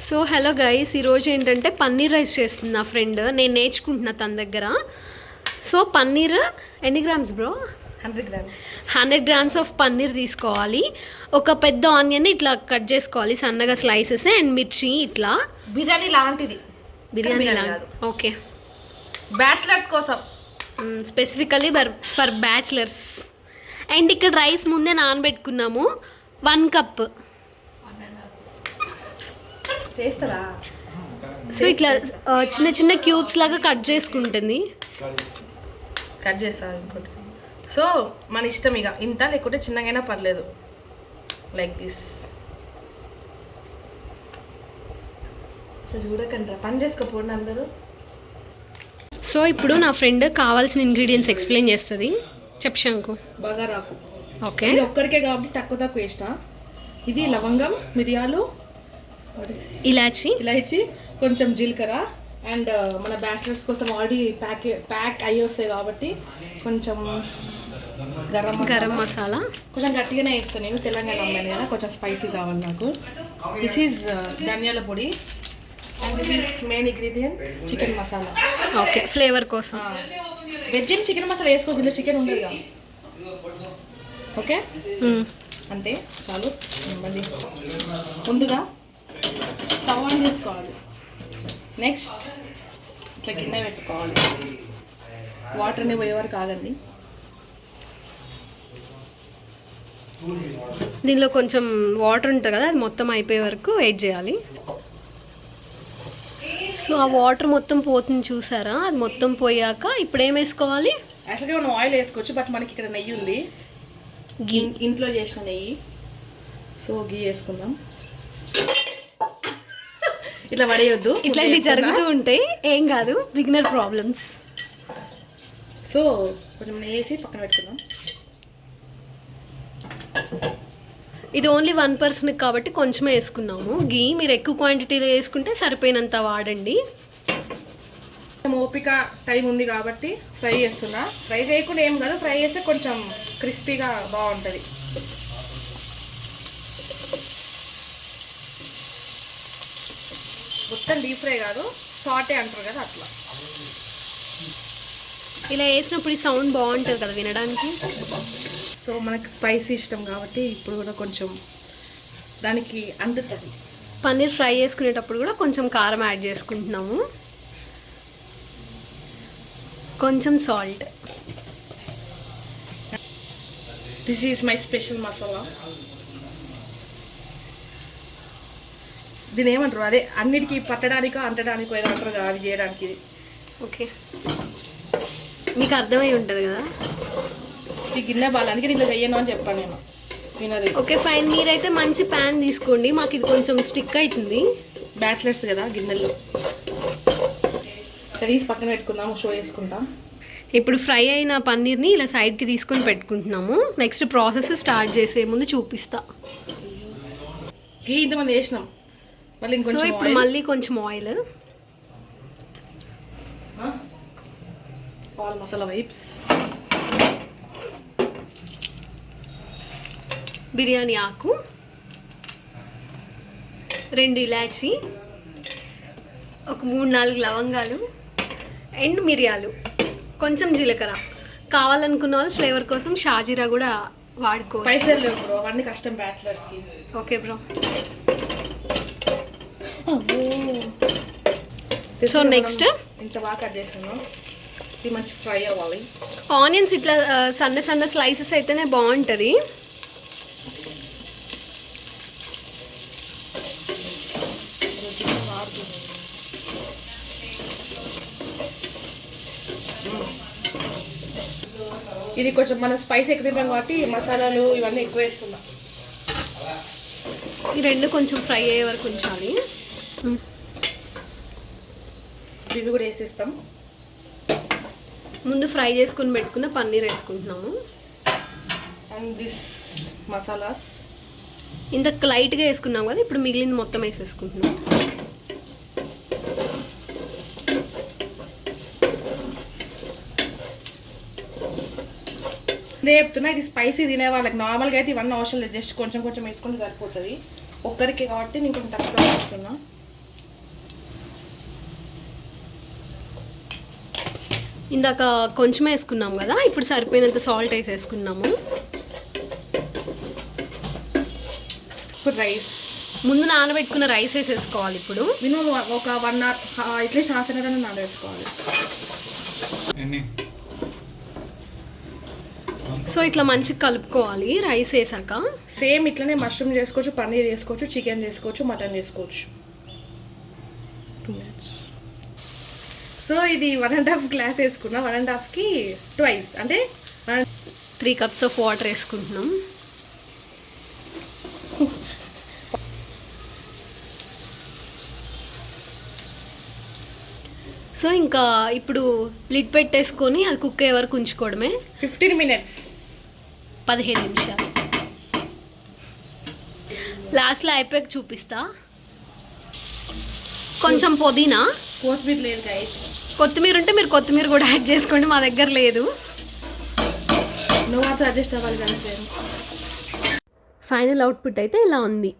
So hello guys ఈరోజు ఏంటంటే paneer rice చేస్తుంది నా ఫ్రెండ్. నేను నేర్చుకుంటున్నా తన దగ్గర. సో పన్నీర్ ఎన్ని grams bro? Hundred grams. Hundred grams of paneer తీసుకోవాలి. ఒక పెద్ద ఆనియన్ ఇట్లా కట్ చేసుకోవాలి సన్నగా స్లైసెస్ అండ్ మిర్చి ఇట్లా. బిర్యానీ లాంటిది. బిర్యానీ బిర్యానీ లా- కాదు. ఓకే. బ్యాచిలర్స్ కోసం. Specifically for for bachelors. And ఇక్కడ రైస్ ముందే నానబెట్టుకున్నాము. One cup. చేస్తారా? సో ఇట్లా చిన్న చిన్న క్యూబ్స్ లాగా కట్ చేసుకుంటుంది. కట్ చేస్తా ఇంకోటి. సో మన ఇష్టం ఇక. ఇంత లేకుంటే చిన్నగైనా పర్లేదు. లైక్ దిస్ సో చూడకండి పని చేసుకోపోండి అందరూ. సో ఇప్పుడు నా ఫ్రెండ్ కావాల్సిన ఇంగ్రీడియంట్స్ ఎక్స్ప్లెయిన్ చేస్తుంది. చెప్పు బగారాకు. ఓకే. ఇది ఒక్కరికే కాబట్టి తక్కువ తక్కువ వేసిన ఇది లవంగం మిరియాలు? ఇలాచి. ఇలాచి కొంచెం జీలకర్ర అండ్ మన బ్యాచిలర్స్ కోసం ఆల్రెడీ ప్యాక్ ప్యాక్ అయ్యి వస్తాయి కాబట్టి కొంచెం గరం గరం మసాలా. కొంచెం గట్టిగానే వేస్తాను నేను తెలంగాణ అమ్మాయి కదా కొంచెం స్పైసీ కావాలి నాకు. దిస్ ఈజ్ ధనియాల పొడి and this is main ingredient chicken masala okay flavour కోసం. వెజ్ అండ్ చికెన్ మసాలా వేసుకోవచ్చు ఇలా చికెన్ ఉండదు కదా. Okay hmm. అంతే చాలు. మళ్ళీ ముందుగా స్టవ్ ఆన్ చేసుకోవాలి. నెక్స్ట్ ఇట్లా గిన్నె పెట్టుకోవాలి. వాటర్ అనే పోయే వరకు ఆగండి. దీనిలో కొంచెం వాటర్ ఉంటుంది కదా అది మొత్తం అయిపోయే వరకు వెయిట్ చేయాలి. సో ఆ వాటర్ మొత్తం పోతుంది చూసారా? అది మొత్తం పోయాక ఇప్పుడు ఏం వేసుకోవాలి? యాక్చువల్గా మనం ఆయిల్ వేసుకోవచ్చు బట్ మనకి ఇక్కడ నెయ్యి ఉంది. గీ ఇంట్లో చేసిన నెయ్యి. సో గీ వేసుకుందాం. ఇట్లా పడేయొద్దు. ఇట్లాంటివి జరుగుతూ ఉంటాయి. ఏం కాదు బిగినర్ ప్రాబ్లమ్స్ సో కొంచెం వేసి పక్కన పెట్టుకుందాం. ఇది ఓన్లీ వన్ పర్సన్కి కాబట్టి కొంచెమే వేసుకున్నాము. గీ మీరు ఎక్కువ క్వాంటిటీలో వేసుకుంటే సరిపోయినంత వాడండి. ఓపిక టైం ఉంది కాబట్టి ఫ్రై చేస్తున్నా. ఫ్రై చేయకుండా ఏం కాదు ఫ్రై చేస్తే కొంచెం క్రిస్పీగా బాగుంటుంది. మొత్తం డీప్ ఫ్రై కాదు సాటే అంటారు కదా అట్లా. ఇలా వేసినప్పుడు ఈ సౌండ్ బాగుంటుంది కదా వినడానికి. సో మనకి స్పైసీ ఇష్టం కాబట్టి ఇప్పుడు కూడా కొంచెం దానికి అందుతుంది. పన్నీర్ ఫ్రై చేసుకునేటప్పుడు కూడా కొంచెం కారం యాడ్ చేసుకుంటున్నాము. కొంచెం salt this is my special masala దీని ఏమంటారు అదే అన్నిటికీ పట్టడానికో అంటడానికో ఏదో అంటారు కదా అది చేయడానికి. ఇది ఓకే. మీకు అర్థమై ఉంటుంది కదా? ఈ గిన్నె బాలానికి ఇలా చెయ్యను అని చెప్పాను నేను. వినది ఓకే ఫైన్. మీరైతే మంచి ప్యాన్ తీసుకోండి. మాకు ఇది కొంచెం స్టిక్ అవుతుంది బ్యాచిలర్స్ కదా గిన్నెలు ఇట్లా తీసి పక్కన పెట్టుకుందాం షో చేసుకుంటాం. ఇప్పుడు ఫ్రై అయిన పన్నీర్ని ఇలా సైడ్కి తీసుకొని పెట్టుకుంటున్నాము. నెక్స్ట్ ప్రాసెస్ స్టార్ట్ చేసే ముందు చూపిస్తా. ఇంతమంది వేసినాం మళ్ళీ సో ఇప్పుడు మళ్ళీ కొంచెం ఆయిల్ మసాలా వైప్స్. బిర్యానీ ఆకు. రెండు ఇలాచి. ఒక మూడు నాలుగు లవంగాలు. అండ్ మిరియాలు. కొంచెం జీలకర్ర. కావాలనుకున్న వాళ్ళు ఫ్లేవర్ కోసం షాజీరా కూడా వాడుకోవచ్చు. పైసలు లేవు బ్రో అవన్నీ కష్టం బ్యాచిలర్స్కి. Okay bro. So next? ఇంత బాగా కట్ చేసాను ఇది మంచి ఫ్రై అవ్వాలి. ఆనియన్స్ ఇట్లా సన్న సన్న స్లైసెస్ అయితేనే బాగుంటుంది. ఇది కొంచెం మనం స్పైస్ ఎక్కువ తింటాం కాబట్టి మసాలాలు ఇవన్నీ ఎక్కువ వేస్తున్నాం. ఈ రెండు కొంచెం ఫ్రై అయ్యే వరకు ఉంచాలి. ఇవి కూడా వేసేస్తాం. ముందు ఫ్రై చేసుకుని పెట్టుకున్న పన్నీర్ వేసుకుంటున్నాము. అండ్ దిస్ మసాలాస్ ఇంత లైట్గా వేసుకున్నాం కదా ఇప్పుడు మిగిలింది మొత్తం వేసేసుకుంటున్నాం. నేను చెప్తున్నా ఇది స్పైసీ తినే వాళ్ళకి నార్మల్గా అయితే ఇవన్నీ అవసరం లేదు. జస్ట్ కొంచెం కొంచెం వేసుకుంటే సరిపోతుంది. ఒక్కరికి కాబట్టి నేను కొంచెం తక్కువ వేస్తున్నా ఇందాక కొంచెం వేసుకున్నాం కదా ఇప్పుడు సరిపోయినంత సాల్ట్ వేసేసుకున్నాము. ఇప్పుడు రైస్ ముందు నానబెట్టుకున్న రైస్ వేసేసుకోవాలి ఇప్పుడు. మినిమం ఒక one hour at least half an hour అయినా నానబెట్టుకోవాలి. సో ఇట్లా మంచిగా కలుపుకోవాలి రైస్ వేసాక. సేమ్ ఇట్లనే మష్రూమ్ చేసుకోవచ్చు పన్నీర్ చేసుకోవచ్చు చికెన్ చేసుకోవచ్చు మటన్ చేసుకోవచ్చు. సో ఇది వన్ అండ్ హాఫ్ గ్లాస్ వేసుకున్నా. వన్ అండ్ హాఫ్కి ట్వైస్ అంటే త్రీ కప్స్ ఆఫ్ వాటర్ వేసుకుంటున్నాం. సో ఇంకా ఇప్పుడు లిడ్ పెట్టేసుకొని అది కుక్ అయ్యే వరకు ఉంచుకోవడమే. ఫిఫ్టీన్ మినిట్స్ పదిహేను నిమిషాలు. లాస్ట్లో అయిపోయాక చూపిస్తా. కొంచెం పుదీనా. కొత్తిమీర లేదు గైస్ కొత్తిమీర ఉంటే మీరు కొత్తిమీర కూడా యాడ్ చేసుకోండి మా దగ్గర లేదు. నువ్వు మాత్రం అడ్జస్ట్ అవ్వాలి ఫ్రెండ్స్ ఫైనల్ అవుట్పుట్ అయితే ఇలా ఉంది.